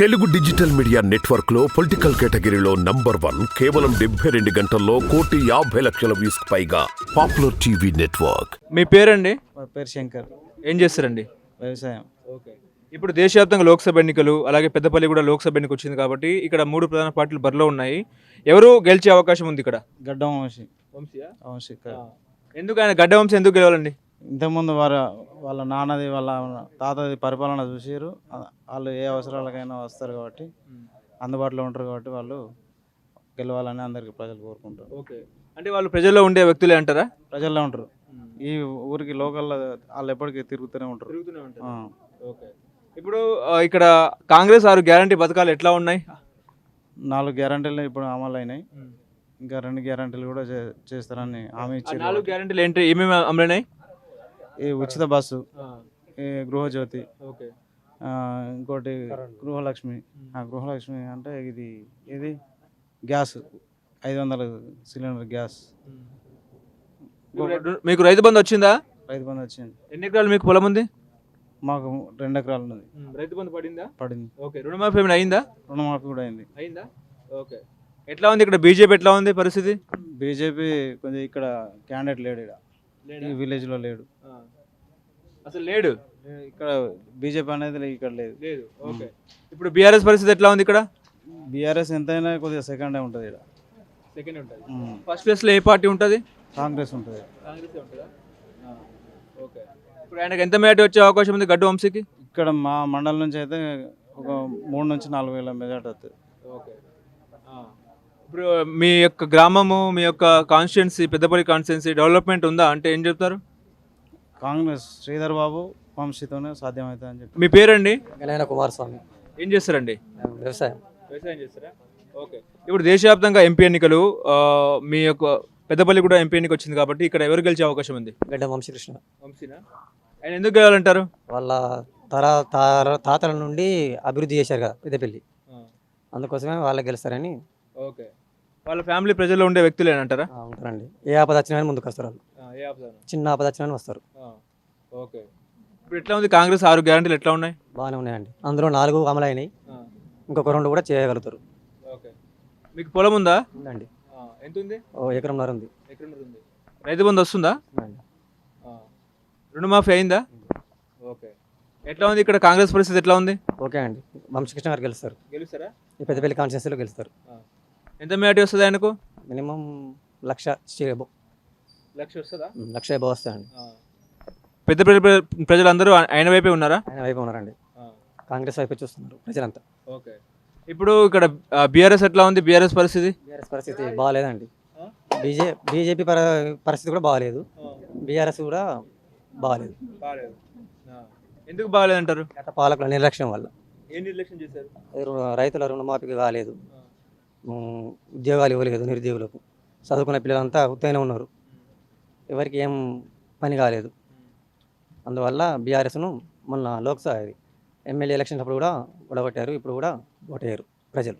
Telugu digital media నెట్వర్క్లో political కేటగిరీలో number one కేవలం డెబ్బై రెండు గంటల్లో కోటి యాభై లక్షల వ్యూస్ పైగా పాపులర్ టీవీ నెట్వర్క్. మీ పేరండి? పేరు శంకర్. ఏం చేస్తారండి? వ్యవసాయం. ఓకే. ఇప్పుడు దేశవ్యాప్తంగా లోక్సభ ఎన్నికలు అలాగే పెద్దపల్లి కూడా లోక్సభ ఎన్నిక వచ్చింది కాబట్టి ఇక్కడ మూడు ప్రధాన పార్టీలు బరిలో ఉన్నాయి. ఎవరు గెలిచే అవకాశం ఉంది ఇక్కడ? గడ్డం వంశీ. వంశీయా? వంశీ ఎందుకు ఆయన గడ్డ వంశీ ఎందుకు గెలవాలండి? ఇంతకుముందు వారు వాళ్ళ నాన్నది వాళ్ళ తాతది పరిపాలన చూసారు వాళ్ళు ఏ అవసరాలకైనా వస్తారు కాబట్టి అందుబాటులో ఉంటారు కాబట్టి వాళ్ళు గెలవాలని అందరికి ప్రజలు కోరుకుంటారు. ఓకే. అంటే వాళ్ళు ప్రజల్లో ఉండే వ్యక్తులే అంటారా? ప్రజల్లో ఉంటారు. ఈ ఊరికి లోకల్లో వాళ్ళు ఎప్పటికీ తిరుగుతూనే ఉంటారు. తిరుగుతూనే ఆ. ఉంటారు ఓకే. ఇప్పుడు ఇక్కడ కాంగ్రెస్ ఆరు గ్యారంటీ పథకాలు ఎట్లా ఉన్నాయి? నాలుగు గ్యారంటీలు ఇప్పుడు అమలు అయినాయి. ఇంకా రెండు గ్యారంటీలు కూడా చేస్తారని హామీ ఇచ్చారు నాలుగు గ్యారంటీలు ఏంటి ఏమేమి అమలైనాయి? ఈ ఉచిత బస్సు ఈ గృహజ్యోతి ఇంకోటి గృహలక్ష్మి. ఆ గృహలక్ష్మి అంటే ఇది ఇది గ్యాస్ ఐదు వందల సిలిండర్ గ్యాస్. మీకు రైతు బంధు వచ్చిందా? రైతు బంధు వచ్చింది. ఎన్ని ఎకరాలు మీకు పొలం ఉంది? మాకు రెండు ఎకరాలు ఉన్నది. రైతు బంధు పడిందా? పడింది. ఓకే. రుణమాఫీ ఏమైనా అయిందా? రుణమాఫీ కూడా అయింది. అయిందా? ఓకే. ఎట్లా ఉంది ఇక్కడ? బీజేపీ ఎట్లా ఉంది పరిస్థితి? బీజేపీ కొంచెం ఇక్కడ క్యాండిడేట్ లేడు ఇక్కడ. ఈ విలేజ్లో లేడు. అసలు లేడు? ఇక్కడ బీజేపీ అనేది ఇక్కడ లేదు. లేదు ఓకే. ఇప్పుడు బీఆర్ఎస్ పరిస్థితి ఎట్లా ఉంది ఇక్కడ? బీఆర్ఎస్ ఎంతైనా కొద్దిగా సెకండ్ ఉంటుంది ఇక్కడ. సెకండ్ ఉంటుంది. ఫస్ట్ ప్లేస్లో ఏ పార్టీ ఉంటుంది? కాంగ్రెస్ ఉంటుంది. కాంగ్రెస్ ఉంటుందా? ఓకే. ఇప్పుడు ఆయనకు ఎంత మేట వచ్చే అవకాశం ఉంది గడ్డు వంశీకి? ఇక్కడ మా మండలం నుంచి అయితే ఒక మూడు నుంచి నాలుగు వేల మెజార్టీ వస్తుంది ఓకే. ఇప్పుడు మీ యొక్క గ్రామము మీ యొక్క కాన్స్టిట్యున్సీ పెద్దపల్లి కాన్స్టిట్యున్సీ డెవలప్మెంట్ ఉందా? అంటే ఏం చెప్తారు? కాంగ్రెస్ శ్రీధర్ బాబు వంశీతోనే సాధ్యమవుతుంది అని చెప్పి. మీ పేరండి? గణేన కుమారస్వామి. ఏం చేస్తారండి? వ్యవసాయం. వ్యవసాయం చేస్తారా? ఓకే. ఇప్పుడు దేశవ్యాప్తంగా ఎంపీ ఎన్నికలు ఆ, మీ యొక్క పెద్దపల్లి కూడా ఎంపీ ఎన్నిక వచ్చింది కాబట్టి ఇక్కడ ఎవరు గెలిచే అవకాశం ఉంది? గడ్డ వంశీకృష్ణ. వంశీనా? ఆయన ఎందుకు గెలవాలంటారు? వాళ్ళ తర తార- తాతల నుండి అభివృద్ధి చేశారు కదా పెద్దపల్లి అందుకోసమే వాళ్ళకి గెలుస్తారని. ఓకే. వాళ్ళ ఫ్యామిలీ ప్రజల్లో ఉండే వ్యక్తులేనంటారా ఉంటారండి. ఏ ఆపద వచ్చినా ముందుకు వస్తారు వాళ్ళు. ఏ ఆపుతాను చిన్న ఆపద వచ్చినా వస్తారు. ఓకే. ఇప్పుడు ఎట్లా ఉంది కాంగ్రెస్? ఆరు గ్యారంటీలు ఎట్లా ఉన్నాయి? బాగానే ఉన్నాయండి. అందులో నాలుగు అమలు అయినాయి ఇంకొక రెండు కూడా చేయగలుగుతారు. ఓకే. మీకు పొలం ఉందా? ఉందండి. ఎంత ఉంది ఓ ఎకరంన్నర ఉంది. ఉంది. రైతు బంధు వస్తుందా. రుణమాఫీ అయిందా? ఓకే. ఎట్లా ఉంది ఇక్కడ కాంగ్రెస్ పరిస్థితి? ఎట్లా ఉంది? ఓకే అండి. వంశీకృష్ణ గారు గెలుస్తారు. గెలుస్తారా? ఈ పెద్దపల్లి కాన్స్టిట్యూన్సీలో గెలుస్తారు. ఎంత మేటి వస్తుంది ఆయనకు? మినిమం లక్ష చేయబో. లక్ష వస్తుందా? లక్ష ఎబో వస్తాయండి. పెద్ద ప్ర- ప్రజలందరూ ఆయన వైపే ఉన్నారా? ఆయన వైపు ఉన్నారండి. కాంగ్రెస్ వైపు చూస్తున్నారు ప్రజలంతా. ఓకే. ఇప్పుడు ఇక్కడ బీఆర్ఎస్ ఎట్లా ఉంది? బీఆర్ఎస్ పరిస్థితి? బీఆర్ఎస్ పరిస్థితి బాగాలేదండి. బీజే బీజేపీ పర పరిస్థితి కూడా బాగాలేదు. బీఆర్ఎస్ కూడా బాగాలేదు. ఎందుకు బాగాలేదంటారు? గత పాలకుల నిర్లక్ష్యం వల్ల. ఏం నిర్లక్ష్యం చేశారు? రైతుల రుణమాఫీకి కాలేదు. ఉద్యోగాలు ఇవ్వలేదు నిరుద్యోగులకు. చదువుకున్న పిల్లలంతా ఉత్తైన ఉన్నారు. ఎవరికి ఏం పని కాలేదు. అందువల్ల బీఆర్ఎస్ను మొన్న లోక్సభ ఎమ్మెల్యే ఎలక్షన్ అప్పుడు కూడా ఓడగొట్టారు ఇప్పుడు కూడా ఓటేయరు ప్రజలు.